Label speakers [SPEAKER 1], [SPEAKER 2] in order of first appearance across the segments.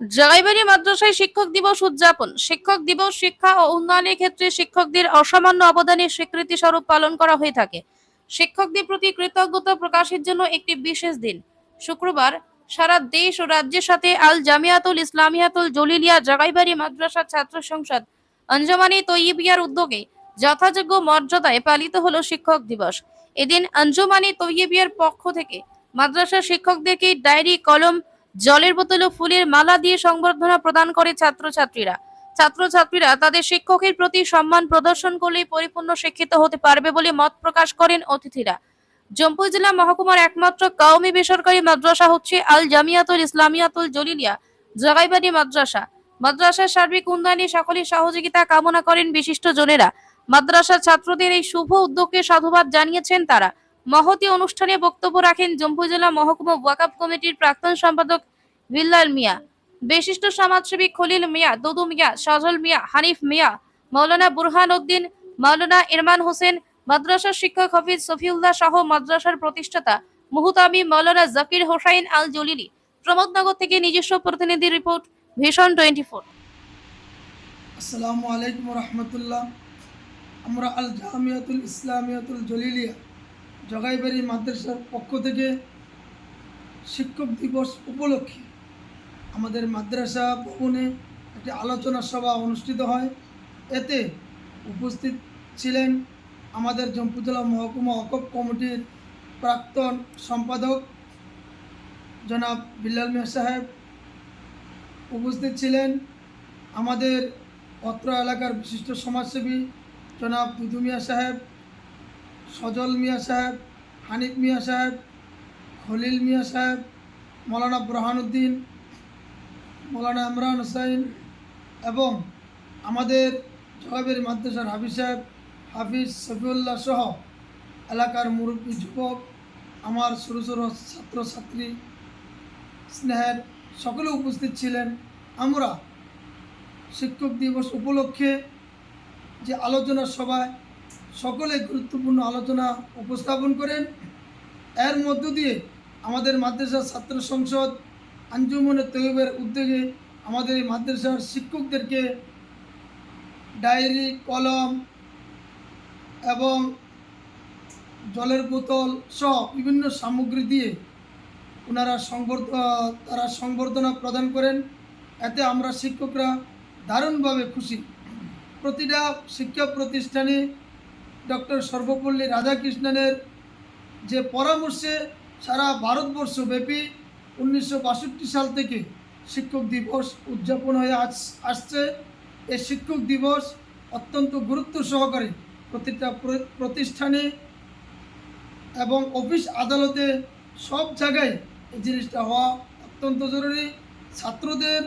[SPEAKER 1] জগাইবাড়ি মাদ্রাসায় শিক্ষক দিবস উদযাপন। শিক্ষক দিবস, শিক্ষা ও উন্নয়নের ক্ষেত্রে শিক্ষকদের অসামান্য অবদানের স্বীকৃতি স্বরূপ পালন করা হয়ে থাকে। শিক্ষকদের প্রতি কৃতজ্ঞতা প্রকাশের জন্য একটি বিশেষ দিন। শুক্রবার সারা দেশ ও রাজ্যের সাথে আল জামিয়াতুল ইসলামিয়াতুল জলিলিয়া জগাইবাড়ি মাদ্রাসা ছাত্র সংসদ আঞ্জমানি তৈয়বিয়ার উদ্যোগে যথাযোগ্য মর্যাদায় পালিত হলো শিক্ষক দিবস। এদিন আঞ্জুমানি তৈয়বিয়ার পক্ষ থেকে মাদ্রাসা শিক্ষকদেরকে ডায়েরি, কলম জলের বোতল ও ফুলের মালা দিয়ে সংবর্ধনা প্রদান করে ছাত্রছাত্রীরা। ছাত্রছাত্রীরা তাদের শিক্ষকের প্রতি সম্মান প্রদর্শন করলেই পরিপূর্ণ শিক্ষিত হতে পারবে বলে মত প্রকাশ করেন অতিথিরা। জম্পুই জেলা মহকুমার একমাত্র কাউমি বেসরকারি মাদ্রাসা হচ্ছে আল জামিয়াতুল ইসলামিয়াতুল জলিলিয়া, জগাইবাড়ি মাদ্রাসা। মাদ্রাসার সার্বিক উন্নয়নে সকলের সহযোগিতা কামনা করেন বিশিষ্ট জনেরা। মাদ্রাসার ছাত্রদের এই শুভ উদ্যোগকে সাধুবাদ জানিয়েছেন তারা। মহতি অনুষ্ঠানে বক্তব্য রাখেন জম্পুই জেলা মহকুমা ওয়াকাফ কমিটির প্রাক্তন সম্পাদক বিল্লাল মিয়া, বিশিষ্ট সমাজসেবী খলিল মিয়া, দুদু মিয়া, সজল মিয়া, হানিফ মিয়া, মৌলানা বুরহান উদ্দিন, মৌলানা ইরমান হোসেন, মাদ্রাসার শিক্ষক হফিজ সফিউল্লাহ সহ মাদ্রাসার প্রতিষ্ঠাতা মুহুতামি মৌলানা জাকির হোসাইন আল জলিলি প্রমোদনগর থেকে নিজস্ব প্রতিনিধি রিপোর্ট, ভীষণ টোয়েন্টি ফোর
[SPEAKER 2] আসসালামু আলাইকুম রহমতুল্লাহ। আমরা আল জামিয়াতুল ইসলামিয়াতুল জলিলিয়া জগাইবাড়ি মাদ্রাসার পক্ষ থেকে শিক্ষক দিবস উপলক্ষে আমাদের মাদ্রাসা ভবনে একটি আলোচনা সভা অনুষ্ঠিত হয়। এতে উপস্থিত ছিলেন আমাদের জম্পুজলা মহকুমা অকপ কমিটির প্রাক্তন সম্পাদক জনাব বিল্লাল মিয়া সাহেব। উপস্থিত ছিলেন আমাদের অত্র এলাকার বিশিষ্ট সমাজসেবী জনাব দুদু মিয়া সাহেব সজল মিয়া সাহেব, হানিফ মিয়া সাহেব, খলিল মিয়া সাহেব, মৌলানা বুরহানুদ্দিন, মৌলানা ইমরান হোসাইন এবং আমাদের জবাবের মাদ্রাসার হাফিজ সাহেব, হাফিজ সফিউল্লাহ সহ এলাকার মুরব্বী যুবক, আমার ছোটো ছোটো ছাত্রছাত্রী স্নেহের সকলে উপস্থিত ছিলেন। আমরা শিক্ষক দিবস উপলক্ষে যে আলোচনা সভায় সকলে গুরুত্বপূর্ণ আলোচনা উপস্থাপন করেন। এর মধ্য দিয়ে আমাদের মাদ্রাসার ছাত্র সংসদ আঞ্জুমনে তৈবের উদ্যোগে আমাদের এই মাদ্রাসার শিক্ষকদেরকে ডায়েরি, কলম এবং জলের বোতল সহ বিভিন্ন সামগ্রী দিয়ে ওনারা সংবর্ধ তারা সংবর্ধনা প্রদান করেন। এতে আমরা শিক্ষকরা দারুণভাবে খুশি। প্রতিটা শিক্ষা প্রতিষ্ঠানে ডক্টর সর্বপল্লী রাধাকৃষ্ণনের যে পরামর্শে সারা ভারতবর্ষব্যাপী উনিশশো বাষট্টি সাল থেকে শিক্ষক দিবস উদযাপন হয়ে আস, আসছে। এই শিক্ষক দিবস অত্যন্ত গুরুত্ব সহকারে প্রতিটা প্রতিষ্ঠানে এবং অফিস আদালতে সব জায়গায় এই জিনিসটা হওয়া অত্যন্ত জরুরি। ছাত্রদের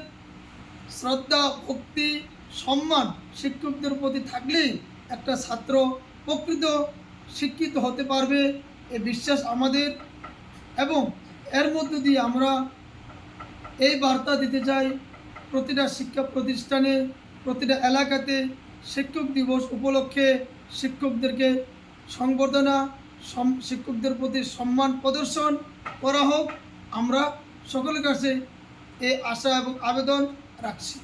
[SPEAKER 2] শ্রদ্ধা, ভক্তি, সম্মান শিক্ষকদের প্রতি থাকলেই একটা ছাত্র প্রকৃত শিক্ষিত হতে পারবে এ বিশ্বাস আমাদের। এবং এর মধ্য দিয়ে আমরা এই বার্তা দিতে চাই, প্রতিটা শিক্ষা প্রতিষ্ঠানে, প্রতিটা এলাকাতে শিক্ষক দিবস উপলক্ষে শিক্ষকদেরকে সংবর্ধনা শিক্ষকদের প্রতি সম্মান প্রদর্শন করা হোক। আমরা সকলের কাছে এই আশা এবং আবেদন রাখছি।